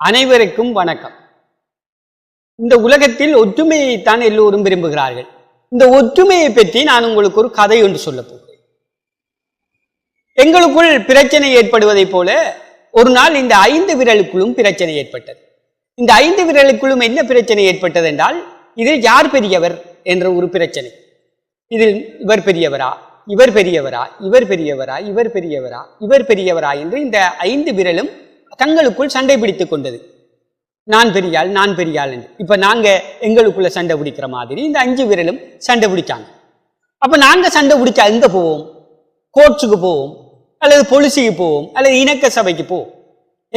அனைவருக்கும் வணக்கம். இந்த உலகத்தில் ஒற்றுமையைத்தான் எல்லோரும் விரும்புகிறார்கள். இந்த ஒற்றுமையை பற்றி நான் உங்களுக்கு ஒரு கதை ஒன்று சொல்லப் போகிறேன். எங்களுக்குள் பிரச்சனை ஏற்படுவதைப் போல ஒரு நாள் இந்த ஐந்து விரலுக்குள்ளும் பிரச்சனை ஏற்பட்டது. இந்த ஐந்து விரலுக்குள்ளும் என்ன பிரச்சனை ஏற்பட்டது என்றால் இதில் யார் பெரியவர் என்ற ஒரு பிரச்சனை. இதில் இவர் பெரியவரா இவர் பெரியவரா இவர் பெரியவரா இவர் பெரியவரா இவர் பெரியவரா என்று இந்த ஐந்து விரலும் தங்களுக்குள் சண்டை பிடித்து கொண்டது. நான் பெரியாள் நான் பெரியாள் என்று. இப்போ நாங்கள் எங்களுக்குள்ள சண்டை பிடிக்கிற மாதிரி இந்த அஞ்சு விரலும் சண்டை பிடிச்சாங்க. அப்போ நாங்கள் சண்டை பிடிச்சா எங்கே போவோம்? கோர்ட்ஸுக்கு போவோம்? அல்லது பொலிசிக்கு போவோம்? அல்லது இணக்க சபைக்கு போவோம்?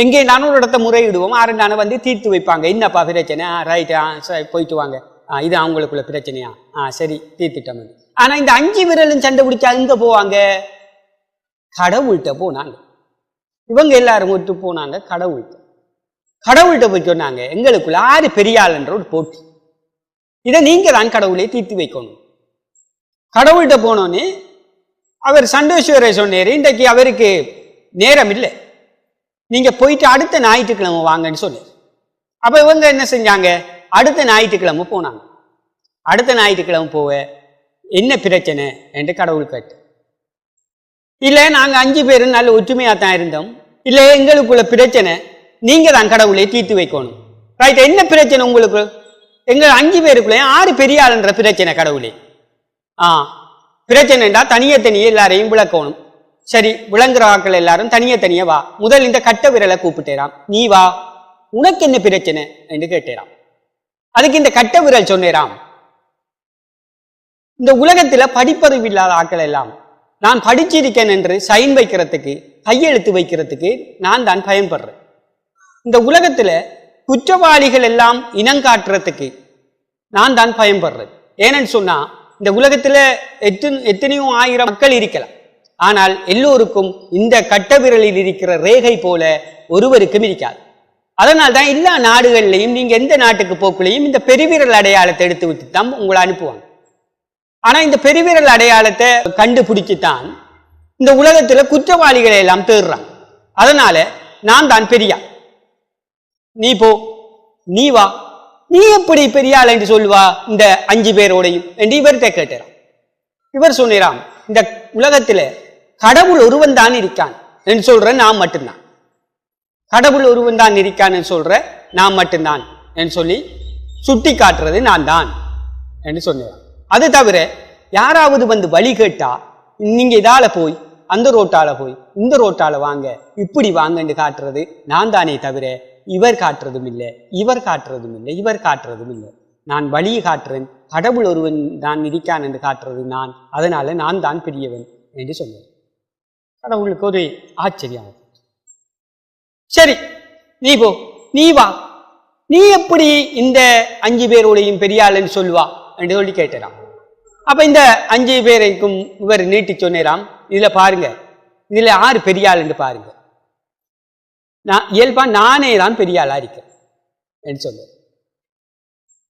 எங்கே நானும் ஒரு இடத்த முறையிடுவோம்? ஆறுண்டான வந்து தீர்த்து வைப்பாங்க. என்னப்பா பிரச்சனை? ஆ ரைட் ஆ சரி போயிட்டு வாங்க. ஆ இது அவங்களுக்குள்ள பிரச்சனையா? ஆ சரி தீர்த்துட்டோம் ஆனால் இந்த அஞ்சு விரலும் சண்டை பிடிச்சா எங்கே போவாங்க? கடவுள்கிட்ட போனாங்க. இவங்க எல்லாரும் ஒத்து போனாங்க. கடவுள்கிட்ட. கடவுள்கிட்ட போய் சொன்னாங்க எங்களுக்குள்ள ஆறு பெரியாள்ன்ற ஒரு போட்டி. இதை நீங்க தான் கடவுளை தீர்த்து வைக்கணும். கடவுள்கிட்ட போனோன்னே அவர் சண்டேஸ்வரர் சொன்னார் இன்றைக்கு அவருக்கு நேரம் இல்லை. நீங்க போயிட்டு அடுத்த ஞாயிற்றுக்கிழமை வாங்கன்னு சொன்னார். அப்ப இவங்க என்ன செஞ்சாங்க? அடுத்த ஞாயிற்றுக்கிழமை போனாங்க. அடுத்த ஞாயிற்றுக்கிழமை போவ என்ன பிரச்சனை? என்று கடவுள் கேட்டு இல்லை நாங்கள் அஞ்சு பேரும் நல்ல ஒற்றுமையா தான் இருந்தோம். இல்லை எங்களுக்குள்ள பிரச்சனை நீங்கள் தான் கடவுளை தீர்த்து வைக்கணும். ரைட் என்ன பிரச்சனை உங்களுக்கு? எங்கள் அஞ்சு பேருக்குள்ளே ஆறு பெரிய ஆளுன்ற பிரச்சனை கடவுளே. ஆ பிரச்சனைண்டா தனியே தனியே எல்லாரையும் விளக்கணும். சரி விளங்குற ஆட்கள் எல்லாரும் தனியே தனியே வா. முதல் இந்த கட்ட விரலை கூப்பிட்டேராம். நீ வா. உனக்கு என்ன பிரச்சனை? என்று கேட்டேராம். அதுக்கு இந்த கட்ட விரல் சொன்னேராம். இந்த உலகத்துல படிப்பறிவு இல்லாத ஆட்கள் எல்லாம் நான் படிச்சிருக்கேன் என்று சைன் வைக்கிறதுக்கு கையெழுத்து வைக்கிறதுக்கு நான் தான் பயன்படுறேன். இந்த உலகத்தில் குற்றவாளிகள் எல்லாம் இனங்காட்டுறதுக்கு நான் தான் பயன்படுறேன். ஏன்னு சொன்னால் இந்த உலகத்தில் எத்தனை எத்தனையோ ஆயிரம் மக்கள் இருக்கலாம். ஆனால் எல்லோருக்கும் இந்த கட்ட விரலில் இருக்கிற ரேகை போல ஒருவருக்கும் இருக்காது. அதனால் தான் எல்லா நாடுகள்லையும் நீங்கள் எந்த நாட்டுக்கு போக்குலையும் இந்த பெருவிரல் அடையாளத்தை எடுத்து விட்டு தான் உங்களை அனுப்புவாங்க. ஆனா இந்த பெருவிரல் அடையாளத்தை கண்டுபிடிச்சுத்தான் இந்த உலகத்துல குற்றவாளிகளை எல்லாம் தேடுறான். அதனால நான் தான் பெரியா. நீ போ நீ வா நீ எப்படி பெரியாள் என்று சொல்லுவா இந்த அஞ்சு பேரோடையும் என்று இவர்கிட்ட கேட்டாராம் இவர் சொன்னாராம் இந்த உலகத்துல கடவுள் ஒருவன் தான் இருக்கான் என்று சொல்ற நான் மட்டும்தான். கடவுள் ஒருவன் தான் இருக்கான்னு சொல்ற நான் மட்டும்தான் என்று சொல்லி சுட்டி காட்டுறது நான் தான் என்று சொன்னார் அது தவிர யாராவது வந்து வழி கேட்டா நீங்க இதால போய் அந்த ரோட்டால போய் இந்த ரோட்டால வாங்க இப்படி வாங்கன்னு காட்டுறது நான் தானே தவிர இவர் காட்டுறதும் இல்லை இவர் காட்டுறதும் இல்லை இவர் காட்டுறதும் இல்லை. நான் வழியை காட்டுறேன் கடவுள் ஒருவன் நான் இருக்கான் என்று காட்டுறது நான் அதனால நான் தான் பெரியவன் என்று சொன்னேன் கடவுளுக்கு ஒரு ஆச்சரியம். சரி நீ போ நீ வா. நீ எப்படி இந்த அஞ்சு பேரோடையும் பெரியாளன்னு சொல்லுவா? என்று சொல்லி கேட்டலாம் அப்போ இந்த அஞ்சு பேரைக்கும் இவர் நீட்டி சொன்னேராம். இதில் பாருங்க. இதில் ஆறு பெரியாள் என்று பாருங்க. நான் இயல்பா நானே தான் பெரியாளா இருக்கேன் என்று சொல்ல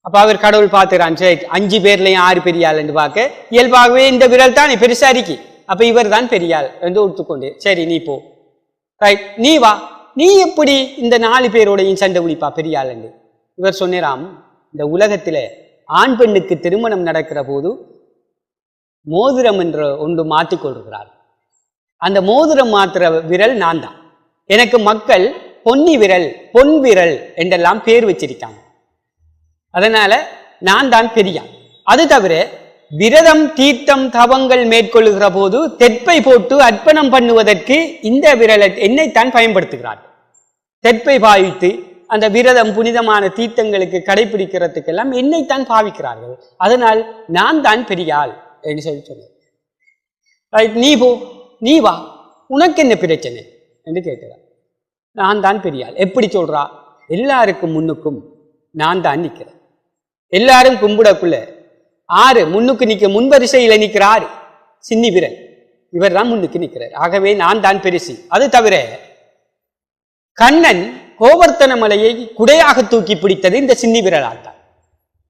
அப்போ அவர் கடவுள் பார்த்துக்கிறான் சரி அஞ்சு பேர்லையும் ஆறு பெரியாள் என்று பார்க்க இயல்பாகவே இந்த விரல் தான் பெருசா இருக்கி. அப்போ இவர் தான் பெரியாள் என்று ஒத்துக்கொண்டு சரி நீ போ. ரைட் நீ வா. நீ எப்படி இந்த நாலு பேரோடையும் சண்டை பிடிப்பா பெரியாள் என்று? இவர் சொன்னாராம் இந்த உலகத்தில் ஆண் பெண்ணுக்கு திருமணம் நடக்கிற போது மோதிரம் என்ற ஒன்று மாற்றிக்கொள்கிறார் அந்த மோதிரம் மாத்திர விரல் நான் தான் எனக்கு மக்கள் பொன்னி விரல் பொன் விரல் என்றெல்லாம் பேர் வச்சிருக்காங்க. அதனால நான் தான் பெரியான். அது தவிர விரதம் தீர்த்தம் தவங்கள் மேற்கொள்ளுகிற போது தெற்பை போட்டு அர்ப்பணம் பண்ணுவதற்கு இந்த விரலை என்னைத்தான் பயன்படுத்துகிறார். தெற்பை பாவித்து அந்த விரதம் புனிதமான தீர்த்தங்களுக்கு கடைபிடிக்கிறதுக்கெல்லாம் என்னைத்தான் பாவிக்கிறார்கள். அதனால் நான் தான் பெரியாள். என்று சொல்லி சொன்னேன் ரைட் நீ போ நீ வா உனக்கு என்ன பிரச்சனை? என்று கேட்கிறார் நான் தான் பெரியாள். எப்படி சொல்றா? எல்லாருக்கும் முன்னுக்கும் நான் தான் நிற்கிறேன். எல்லாரும் கும்பிடக்குள்ள ஆறு முன்னுக்கு நிக்க முன்வரிசையில் நிக்கிற ஆறு சின்னி விரல். இவர் தான் முன்னுக்கு நிற்கிறார் ஆகவே நான் தான் பெருசி. அது தவிர கண்ணன் கோவர்த்தன மலையை குடையாக தூக்கி பிடித்தது இந்த சின்னி விரலால் தான்.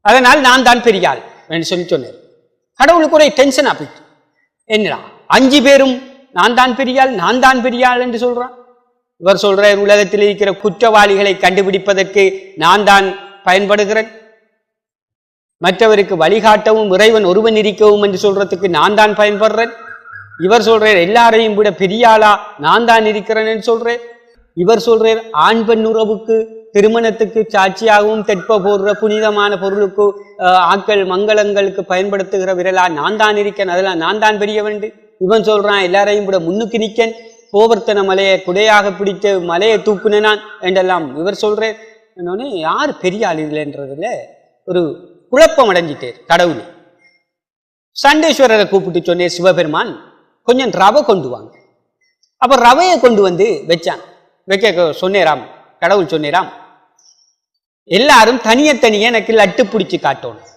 அதனால் நான் தான் பெரியாள் என்று சொல்லி சொன்னார். கடவுளுக்கு ஒரே டென்ஷன் ஆப்பிட்டு என்னடா? அஞ்சு பேரும் நான் தான் பெரியாள் நான் தான் பெரியாள் என்று சொல்றான். இவர் சொல்றார் உலகத்தில் இருக்கிற குற்றவாளிகளை கண்டுபிடிப்பதற்கு நான் தான் பயன்படுகிறேன். மற்றவருக்கு வழிகாட்டவும் இறைவன் ஒருவன் இருக்கவும் என்று சொல்றதுக்கு நான் தான் பயன்படுறேன். இவர் சொல்றார் எல்லாரையும் விட பெரியாளா நான் தான் இருக்கிறேன் என்று சொல்றேன். இவர் சொல்றார் ஆண் பெண் உறவுக்கு திருமணத்துக்கு சாட்சியாகவும் தெற்ப போடுற புனிதமான பொருளுக்கு ஆக்கள் மங்களங்களுக்கு பயன்படுத்துகிற விரலா நான் தான் இருக்கேன். அதெல்லாம் நான் தான் பெரியவன் இவன் சொல்றான். எல்லாரையும் கூட முன்னுக்கு நிற்கன் கோவர்த்தன மலையை குடையாக பிடித்து மலையை தூக்குனேன் நான் என்றெல்லாம் இவர் சொல்றேன் என்னொன்னு யார் பெரிய ஆள் இல்லைன்றதுல ஒரு குழப்பம் அடைஞ்சிட்டேர் கடவுள். சண்டேஸ்வரரை கூப்பிட்டு சொன்னேன் சிவபெருமான் கொஞ்சம் ரவை கொண்டு வாங்க. அப்ப ரவையை கொண்டு வந்து வச்சான். வைக்க சொன்னேராம். கடவுள் சொன்னேராம் எல்லாரும் தனிய தனியே எனக்கு லட்டு பிடிச்சு காட்டணும்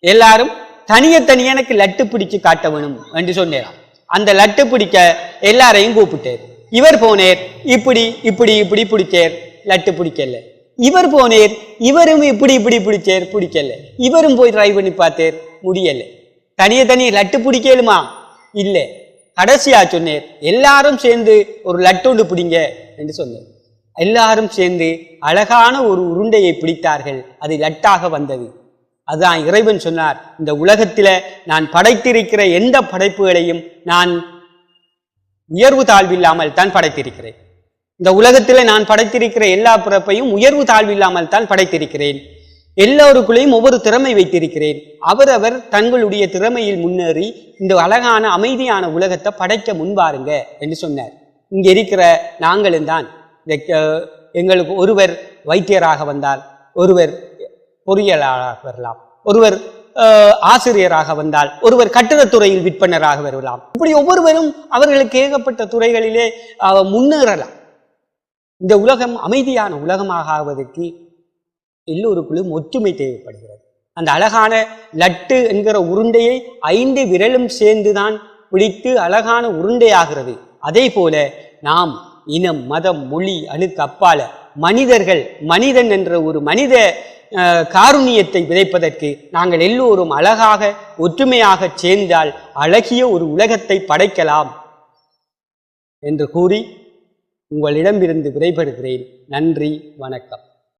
எல்லாரும் தனிய தனியே எனக்கு லட்டு பிடிச்சு காட்ட வேணும் என்று சொன்னேராம். அந்த லட்டு பிடிக்க எல்லாரையும் கூப்பிட்டார். இவர் போனேர் இப்படி இப்படி இப்படி பிடிச்சேர் லட்டு பிடிக்கல. இவர் போனேர் இவரும் இப்படி இப்படி பிடிச்சேர் பிடிக்கல. இவரும் போய் ட்ரை பண்ணி பார்த்தேர் முடியல. தனிய தனியே லட்டு பிடிக்கலுமா? இல்ல. கடைசியா சொன்னேர் எல்லாரும் சேர்ந்து ஒரு லட்டு ஒன்று பிடிங்க என்று சொன்னேன். எல்லாரும் சேர்ந்து அழகான ஒரு உருண்டையை பிடித்தார்கள். அது லட்டாக வந்தது. அதுதான் இறைவன் சொன்னார் இந்த உலகத்தில் நான் படைத்திருக்கிற எந்த படைப்புகளையும் நான் உயர்வு தாழ்வில்லாமல் தான் படைத்திருக்கிறேன். இந்த உலகத்தில் நான் படைத்திருக்கிற எல்லா பிறப்பையும் உயர்வு தாழ்வில்லாமல் தான் படைத்திருக்கிறேன். எல்லோருக்குள்ளேயும் ஒவ்வொரு திறமை வைத்திருக்கிறேன். அவரவர் தங்களுடைய திறமையில் முன்னேறி இந்த அழகான அமைதியான உலகத்தை படைக்க முன்வாருங்க என்று சொன்னார். இங்கே இருக்கிற நாங்களும் தான். எங்களுக்கு ஒருவர் வைத்தியராக வந்தால் ஒருவர் பொறியியலாளராக வரலாம். ஒருவர் ஆசிரியராக வந்தால் ஒருவர் கட்டிடத்துறையில் விற்பனராக வரலாம். இப்படி ஒவ்வொருவரும் அவர்களுக்கு ஏகப்பட்ட துறைகளிலே முன்னேறலாம். இந்த உலகம் அமைதியான உலகமாக ஆவதற்கு எல்லோருக்குள்ளும் ஒற்றுமை தேவைப்படுகிறது. அந்த அழகான லட்டு என்கிற உருண்டையை ஐந்து விரலும் சேர்ந்துதான் பிடித்து அழகான உருண்டையாகிறது. அதே போல நாம் இனம் மதம் மொழி அழுக்கு அப்பால மனிதர்கள் மனிதன் என்ற ஒரு மனித காருண்யத்தை விதைப்பதற்கு நாங்கள் எல்லோரும் அழகாக ஒற்றுமையாக சேர்ந்தால் அழகிய ஒரு உலகத்தை படைக்கலாம் என்று கூறி உங்களிடமிருந்து விடைபெறுகிறேன். நன்றி வணக்கம்.